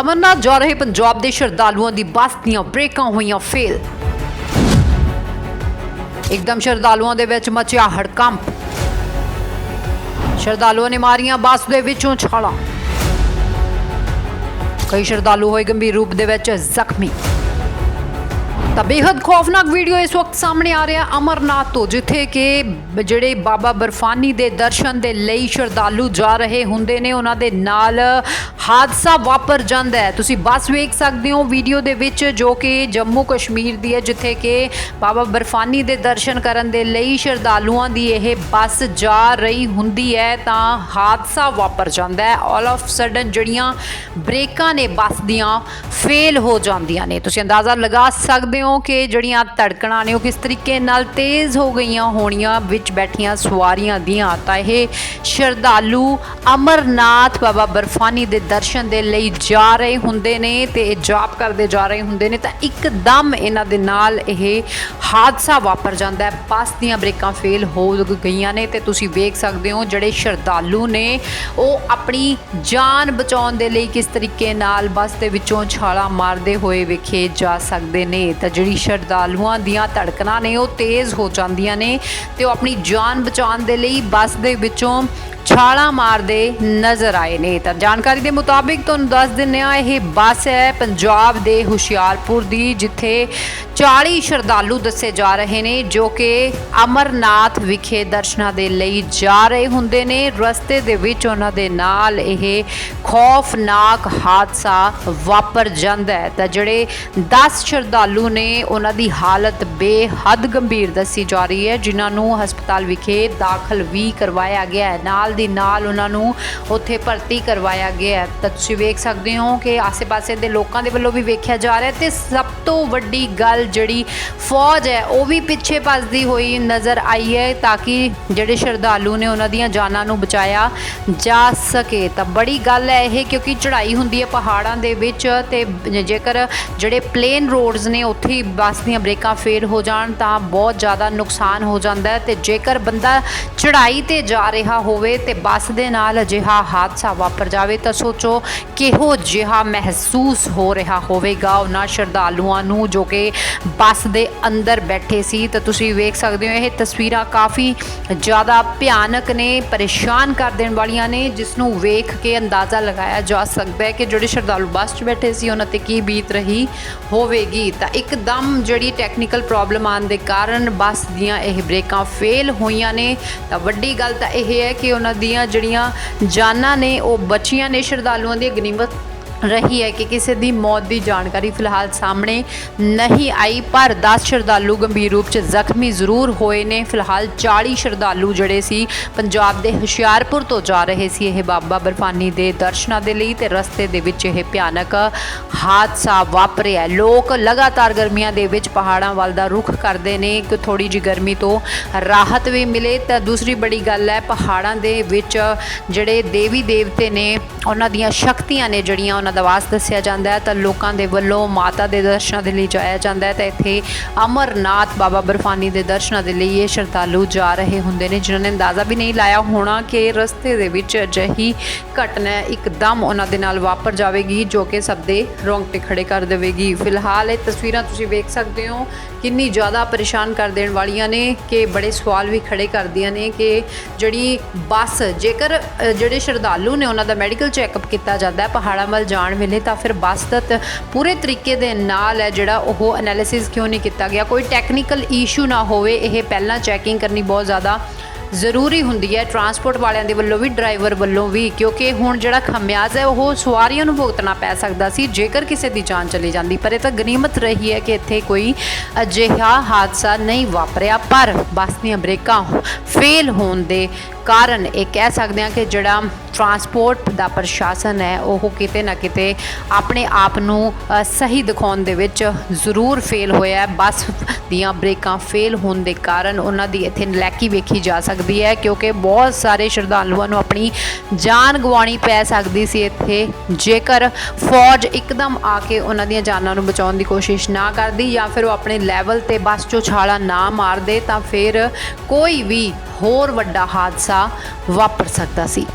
ਅਮਰਨਾਥ ਜਾ ਰਹੇ ਪੰਜਾਬ ਦੇ ਸ਼ਰਧਾਲੂਆਂ ਦੀ ਬੱਸ ਦੀਆਂ ਬ੍ਰੇਕਾਂ ਹੋਈਆਂ ਫੇਲ। ਇੱਕਦਮ ਸ਼ਰਧਾਲੂਆਂ ਦੇ ਵਿੱਚ ਮਚਿਆ ਹੜਕੰਪ। ਸ਼ਰਧਾਲੂਆਂ ਨੇ ਮਾਰੀਆਂ ਬੱਸ ਦੇ ਵਿੱਚੋਂ ਛਾਲਾਂ। ਕਈ ਸ਼ਰਧਾਲੂ ਹੋਏ ਗੰਭੀਰ ਰੂਪ ਦੇ ਵਿੱਚ ਜ਼ਖਮੀ। ਤਾਂ ਬੇहद ਖੌਫਨਾਕ ਵੀਡੀਓ ਇਸ ਵਕਤ ਸਾਹਮਣੇ ਆ ਰਿਹਾ ਅਮਰਨਾਥ ਤੋਂ, ਜਿੱਥੇ ਕਿ ਜਿਹੜੇ ਬਾਬਾ ਬਰਫਾਨੀ ਦੇ ਦਰਸ਼ਨ ਦੇ ਲਈ ਸ਼ਰਧਾਲੂ ਜਾ ਰਹੇ ਹੁੰਦੇ ਨੇ, ਉਹਨਾਂ ਦੇ ਨਾਲ ਹਾਦਸਾ ਵਾਪਰ ਜਾਂਦਾ ਹੈ। ਤੁਸੀਂ ਬੱਸ ਵੇਖ ਸਕਦੇ ਹੋ ਵੀਡੀਓ ਦੇ ਵਿੱਚ ਜੋ ਕਿ ਜੰਮੂ ਕਸ਼ਮੀਰ ਦੀ ਹੈ, ਜਿੱਥੇ ਕਿ ਬਾਬਾ ਬਰਫਾਨੀ ਦੇ ਦਰਸ਼ਨ ਕਰਨ ਦੇ ਲਈ ਸ਼ਰਧਾਲੂਆਂ ਦੀ ਇਹ ਬੱਸ ਜਾ ਰਹੀ ਹੁੰਦੀ ਹੈ, ਤਾਂ ਹਾਦਸਾ ਵਾਪਰ ਜਾਂਦਾ ਹੈ। ਆਲ ਆਫ ਸਡਨ ਜਿਹੜੀਆਂ ਬ੍ਰੇਕਾਂ ਨੇ ਬੱਸ ਦੀਆਂ ਫੇਲ ਹੋ ਜਾਂਦੀਆਂ ਨੇ। ਤੁਸੀਂ ਅੰਦਾਜ਼ਾ ਲਗਾ ਸਕਦੇ ਹੋ ਕਿ ਜਿਹੜੀਆਂ ਧੜਕਣਾਂ ਨੇ, ਉਹ ਕਿਸ ਤਰੀਕੇ ਨਾਲ ਤੇਜ਼ ਹੋ ਗਈਆਂ ਹੋਣੀਆਂ, ਵਿੱਚ ਬੈਠੀਆਂ ਸਵਾਰੀਆਂ ਦੀਆਂ। ਤਾਂ ਇਹ ਸ਼ਰਧਾਲੂ ਅਮਰਨਾਥ ਬਾਬਾ ਬਰਫਾਨੀ ਦੇ ਦਰਸ਼ਨ ਦੇ ਲਈ ਜਾ ਰਹੇ ਹੁੰਦੇ ਨੇ ਤੇ ਇਹ ਜਾਪ ਕਰਦੇ ਜਾ ਰਹੇ ਹੁੰਦੇ ਨੇ ਤਾਂ ਇੱਕਦਮ ਇਹਨਾਂ ਦੇ ਨਾਲ ਇਹ ਹਾਦਸਾ ਵਾਪਰ ਜਾਂਦਾ ਹੈ। ਬੱਸ ਦੀਆਂ ਬ੍ਰੇਕਾਂ ਫੇਲ ਹੋ ਗਈਆਂ ਨੇ ਤੇ ਤੁਸੀਂ ਵੇਖ ਸਕਦੇ ਹੋ ਜਿਹੜੇ ਸ਼ਰਧਾਲੂ ਨੇ, ਉਹ ਆਪਣੀ ਜਾਨ ਬਚਾਉਣ ਦੇ ਲਈ ਕਿਸ ਤਰੀਕੇ ਨਾਲ ਬੱਸ ਦੇ ਵਿੱਚੋਂ ਛਾਲਾਂ ਮਾਰਦੇ ਹੋਏ ਵੇਖੇ ਜਾ ਸਕਦੇ ਨੇ। ਤਾਂ ਜਿਹੜੀ ਸ਼ਰਧਾਲੂਆਂ ਦੀਆਂ ਧੜਕਣਾਂ ਨੇ, ਉਹ ਤੇਜ਼ ਹੋ ਜਾਂਦੀਆਂ ਨੇ ਤੇ ਉਹ ਆਪਣੀ ਜਾਨ ਬਚਾਉਣ ਦੇ ਲਈ ਬੱਸ ਦੇ ਵਿੱਚੋਂ ਛਾਲਾਂ ਮਾਰਦੇ ਨਜ਼ਰ ਆਏ ਨੇ। ਤਾਂ ਜਾਣਕਾਰੀ ਦੇ ਮੁਤਾਬਿਕ ਤੁਹਾਨੂੰ ਦੱਸ ਦਿੰਨੇ ਆ ਇਹ ਬੱਸ ਹੈ ਪੰਜਾਬ ਦੇ ਹੁਸ਼ਿਆਰਪੁਰ ਦੀ, ਜਿੱਥੇ 40 ਸ਼ਰਧਾਲੂ ਦੱਸੇ ਜਾ ਰਹੇ ਨੇ, ਜੋ ਕਿ ਅਮਰਨਾਥ ਵਿਖੇ ਦਰਸ਼ਨਾਂ ਦੇ ਲਈ ਜਾ ਰਹੇ ਹੁੰਦੇ ਨੇ। ਰਸਤੇ ਦੇ ਵਿੱਚ ਉਹਨਾਂ ਦੇ ਨਾਲ ਇਹ ਖੌਫਨਾਕ ਹਾਦਸਾ ਵਾਪਰ ਜਾਂਦਾ ਹੈ। ਤਾਂ ਜਿਹੜੇ 10 ਸ਼ਰਧਾਲੂ ਨੇ, ਉਹਨਾਂ ਦੀ ਹਾਲਤ ਬੇਹੱਦ ਗੰਭੀਰ ਦੱਸੀ ਜਾ ਰਹੀ ਹੈ। ਜਿਨ੍ਹਾਂ ਨੂੰ ਹਸਪਤਾਲ ਵਿਖੇ ਦਾਖਲ ਵੀ ਕਰਵਾਇਆ ਗਿਆ ਹੈ। ਨਾਲ ਦੀ ਨਾਲ ਉਹਨਾਂ ਨੂੰ ਉੱਥੇ ਭਰਤੀ ਕਰਵਾਇਆ ਗਿਆ ਹੈ। ਤਾਂ ਤੁਸੀਂ ਵੇਖ ਸਕਦੇ ਹੋ ਕਿ ਆਸ-ਪਾਸੇ ਦੇ ਲੋਕਾਂ ਦੇ ਵੱਲੋਂ ਵੀ ਵੇਖਿਆ ਜਾ ਰਿਹਾ ਹੈ ਤੇ ਸਭ ਤੋਂ ਵੱਡੀ ਗੱਲ ਜਿਹੜੀ ਫੌਜ ਹੈ, ਉਹ ਵੀ ਪਿੱਛੇ ਭੱਜਦੀ ਹੋਈ ਨਜ਼ਰ ਆਈ ਹੈ ਤਾਂ ਕਿ ਜਿਹੜੇ ਸ਼ਰਧਾਲੂ ਨੇ ਉਹਨਾਂ ਦੀਆਂ ਜਾਨਾਂ ਨੂੰ ਬਚਾਇਆ ਜਾ ਸਕੇ। ਤਾਂ ਬੜੀ ਗੱਲ ਹੈ ਇਹ ਕਿਉਂਕਿ ਚੜ੍ਹਾਈ ਹੁੰਦੀ ਹੈ ਪਹਾੜਾਂ ਦੇ ਵਿੱਚ ਤੇ ਜੇਕਰ ਜਿਹੜੇ ਪਲੇਨ ਰੋਡਸ ਨੇ, ਉੱਥੇ ਹੀ ਬੱਸ ਦੀਆਂ ਬ੍ਰੇਕਾਂ ਫੇਲ ਹੋ ਜਾਣ ਤਾਂ ਬਹੁਤ ਜ਼ਿਆਦਾ ਨੁਕਸਾਨ ਹੋ ਜਾਂਦਾ ਹੈ ਤੇ ਜੇਕਰ ਬੰਦਾ ਚੜ੍ਹਾਈ ਤੇ ਜਾ ਰਿਹਾ ਹੋਵੇ ਤੇ ਬੱਸ ਦੇ ਨਾਲ ਅਜਿਹਾ ਹਾਦਸਾ ਵਾਪਰ ਜਾਵੇ ਤਾਂ ਸੋਚੋ ਕਿਹੋ ਜਿਹਾ ਮਹਿਸੂਸ ਹੋ ਰਿਹਾ ਹੋਵੇਗਾ ਉਹਨਾਂ ਸ਼ਰਧਾਲੂਆਂ ਨੂੰ ਜੋ ਕਿ ਬੱਸ ਦੇ ਅੰਦਰ ਬੈਠੇ ਸੀ। ਤਾਂ ਤੁਸੀਂ ਵੇਖ ਸਕਦੇ ਹੋ, ਇਹ ਤਸਵੀਰਾਂ ਕਾਫੀ ਜ਼ਿਆਦਾ ਭਿਆਨਕ ਨੇ, ਪਰੇਸ਼ਾਨ ਕਰ ਦੇਣ ਵਾਲੀਆਂ ਨੇ, ਜਿਸ ਨੂੰ ਵੇਖ ਕੇ ਅੰਦਾਜ਼ਾ ਲਗਾਇਆ ਜਾ ਸਕਦਾ ਹੈ ਕਿ ਜਿਹੜੇ ਸ਼ਰਧਾਲੂ ਬੱਸ 'ਚ ਬੈਠੇ ਸੀ, ਉਹਨਾਂ ਤੇ ਕੀ ਬੀਤ ਰਹੀ ਹੋਵੇਗੀ। ਤਾਂ ਇੱਕਦਮ ਜਿਹੜੀ ਟੈਕਨੀਕਲ ਪ੍ਰੋਬਲਮ ਆਉਣ ਦੇ ਕਾਰਨ ਬੱਸ ਦੀਆਂ ਇਹ ਬ੍ਰੇਕਾਂ ਫੇਲ ਹੋਈਆਂ ਨੇ। ਤਾਂ ਵੱਡੀ ਗੱਲ ਤਾਂ ਇਹ ਹੈ ਕਿ ਉਹਨਾਂ ਦੀਆਂ ਜਿਹੜੀਆਂ ਜਾਨਾਂ ਨੇ, ਉਹ ਬਚੀਆਂ ਨੇ ਸ਼ਰਧਾਲੂਆਂ ਦੀ। ਗਨੀਮਤ ਰਹੀ ਹੈ ਕਿ ਕਿਸੇ ਦੀ ਮੌਤ ਦੀ ਜਾਣਕਾਰੀ ਫਿਲਹਾਲ ਸਾਹਮਣੇ ਨਹੀਂ ਆਈ, ਪਰ 10 ਸ਼ਰਧਾਲੂ ਗੰਭੀਰ ਰੂਪ 'ਚ ਜ਼ਖਮੀ ਜ਼ਰੂਰ ਹੋਏ ਨੇ। ਫਿਲਹਾਲ 40 ਸ਼ਰਧਾਲੂ ਜਿਹੜੇ ਸੀ, ਪੰਜਾਬ ਦੇ ਹੁਸ਼ਿਆਰਪੁਰ ਤੋਂ ਜਾ ਰਹੇ ਸੀ। ਇਹ ਬਾਬਾ ਬਰਫਾਨੀ ਦੇ ਦਰਸ਼ਨਾਂ ਦੇ ਲਈ ਤੇ ਰਸਤੇ ਦੇ ਵਿੱਚ ਇਹ ਭਿਆਨਕ ਹਾਦਸਾ ਵਾਪਰਿਆ ਲੋਕ ਲਗਾਤਾਰ ਗਰਮੀਆਂ ਦੇ ਵਿੱਚ ਪਹਾੜਾਂ ਵੱਲ ਦਾ ਰੁਖ ਕਰਦੇ ਨੇ। ਕਿ ਥੋੜੀ ਜੀ ਗਰਮੀ ਤੋਂ ਰਾਹਤ ਵੀ ਮਿਲੇ। ਤਾਂ ਦੂਸਰੀ ਬੜੀ ਗੱਲ ਹੈ, ਪਹਾੜਾਂ ਦੇ ਵਿੱਚ ਜਿਹੜੇ ਦੇਵੀ ਦੇਵਤੇ ਨੇ, ਉਹਨਾਂ ਦੀਆਂ ਸ਼ਕਤੀਆਂ ਨੇ ਜਿਹੜੀਆਂ ਉਹਨਾਂ ਦਾ ਵਾਸ ਦੱਸਿਆ ਜਾਂਦਾ ਹੈ, ਤਾਂ ਲੋਕਾਂ ਦੇ ਵੱਲੋਂ ਮਾਤਾ ਦੇ ਦਰਸ਼ਨਾਂ ਦੇ ਲਈ ਜਾਇਆ ਜਾਂਦਾ ਹੈ, ਤਾਂ ਇੱਥੇ ਅਮਰਨਾਥ ਬਾਬਾ ਬਰਫਾਨੀ ਦੇ ਦਰਸ਼ਨਾਂ ਦੇ ਲਈ ਇਹ ਸ਼ਰਧਾਲੂ ਜਾ ਰਹੇ ਹੁੰਦੇ ਨੇ, ਜਿਨ੍ਹਾਂ ਨੇ ਅੰਦਾਜ਼ਾ ਵੀ ਨਹੀਂ ਲਾਇਆ ਹੋਣਾ ਕਿ ਰਸਤੇ ਦੇ ਵਿੱਚ ਅਜਿਹੀ ਘਟਨਾ ਇੱਕਦਮ ਉਹਨਾਂ ਦੇ ਨਾਲ ਵਾਪਰ ਜਾਵੇਗੀ, ਜੋ ਕਿ ਸਭ ਦੇ ਰੋਂਗਟੇ ਖੜੇ ਕਰ ਦੇਵੇਗੀ। ਫਿਲਹਾਲ ਇਹ ਤਸਵੀਰਾਂ ਤੁਸੀਂ ਵੇਖ ਸਕਦੇ ਹੋ, ਕਿੰਨੀ ਜ਼ਿਆਦਾ ਪਰੇਸ਼ਾਨ ਕਰ ਦੇਣ ਵਾਲੀਆਂ ਨੇ, ਕਿ ਬੜੇ ਸਵਾਲ ਵੀ ਖੜੇ ਕਰਦੀਆਂ ਨੇ ਕਿ ਜਿਹੜੀ ਬੱਸ, ਜੇਕਰ ਜਿਹੜੇ ਸ਼ਰਧਾਲੂ ਨੇ ਉਹਨਾਂ ਦਾ ਮੈਡੀਕਲ ਚੈੱਕਅਪ ਕੀਤਾ ਜਾਂਦਾ ਹੈ, ਪਹਾੜਾਂ ਵੱਲ ਜਾਣ ਵੇਲੇ ਤਾਂ ਫਿਰ ਬੱਸ ਦਾ ਪੂਰੇ ਤਰੀਕੇ ਦੇ ਨਾਲ ਹੈ ਜਿਹੜਾ ਉਹ ਐਨਾਲਿਸਿਸ ਕਿਉਂ ਨਹੀਂ ਕੀਤਾ ਗਿਆ? ਕੋਈ ਟੈਕਨੀਕਲ ਇਸ਼ੂ ਨਾ ਹੋਵੇ, ਇਹ ਪਹਿਲਾਂ ਚੈਕਿੰਗ ਕਰਨੀ ਬਹੁਤ ਜ਼ਿਆਦਾ ਜ਼ਰੂਰੀ ਹੁੰਦੀ ਹੈ। ਟਰਾਂਸਪੋਰਟ ਵਾਲਿਆਂ ਦੇ ਵੱਲੋਂ ਵੀ ਡਰਾਈਵਰ ਵੱਲੋਂ ਵੀ, ਕਿਉਂਕਿ ਹੁਣ ਜਿਹੜਾ ਖਮਿਆਜ਼ ਹੈ, ਉਹ ਸਵਾਰੀਆਂ ਨੂੰ ਭੁਗਤਣਾ ਪੈ ਸਕਦਾ ਸੀ, ਜੇਕਰ ਕਿਸੇ ਦੀ ਜਾਨ ਚਲੀ ਜਾਂਦੀ। ਪਰ ਇਹ ਤਾਂ ਗਨੀਮਤ ਰਹੀ ਹੈ ਕਿ ਇੱਥੇ ਕੋਈ ਅਜਿਹਾ ਹਾਦਸਾ ਨਹੀਂ ਵਾਪਰਿਆ, ਪਰ ਬੱਸ ਦੀਆਂ ਬ੍ਰੇਕਾਂ ਫੇਲ ਹੋਣ ਦੇ ਕਾਰਨ ਇਹ ਕਹਿ ਸਕਦੇ ਹਾਂ ਕਿ ਜਿਹੜਾ ਟਰਾਂਸਪੋਰਟ ਦਾ ਪ੍ਰਸ਼ਾਸਨ ਹੈ, ਉਹ ਕਿਤੇ ਨਾ ਕਿਤੇ ਆਪਣੇ ਆਪ ਨੂੰ ਸਹੀ ਦਿਖਾਉਣ ਦੇ ਵਿੱਚ ਜ਼ਰੂਰ ਫੇਲ ਹੋਇਆ ਬੱਸ ਦੀਆਂ ਬ੍ਰੇਕਾਂ ਫੇਲ ਹੋਣ ਦੇ ਕਾਰਨ ਉਹਨਾਂ ਦੀ ਇੱਥੇ ਨਲੈਕੀ ਵੇਖੀ ਜਾ ਸਕਦੀ ਹੈ, ਕਿਉਂਕਿ ਬਹੁਤ ਸਾਰੇ ਸ਼ਰਧਾਲੂਆਂ ਨੂੰ ਆਪਣੀ ਜਾਨ ਗਵਾਉਣੀ ਪੈ ਸਕਦੀ ਸੀ ਇੱਥੇ। ਜੇਕਰ ਫੌਜ ਇੱਕਦਮ ਆ ਕੇ ਉਹਨਾਂ ਦੀਆਂ ਜਾਨਾਂ ਨੂੰ ਬਚਾਉਣ ਦੀ ਕੋਸ਼ਿਸ਼ ਨਾ ਕਰਦੀ ਜਾਂ ਫਿਰ ਉਹ ਆਪਣੇ ਲੈਵਲ ਤੇ ਬੱਸ 'ਚੋਂ ਛਾਲਾ ਨਾ ਮਾਰਦੇ, ਤਾਂ ਫਿਰ ਕੋਈ ਵੀ ਹੋਰ ਵੱਡਾ ਹਾਦਸਾ ਵਾਪਰ ਸਕਦਾ ਸੀ।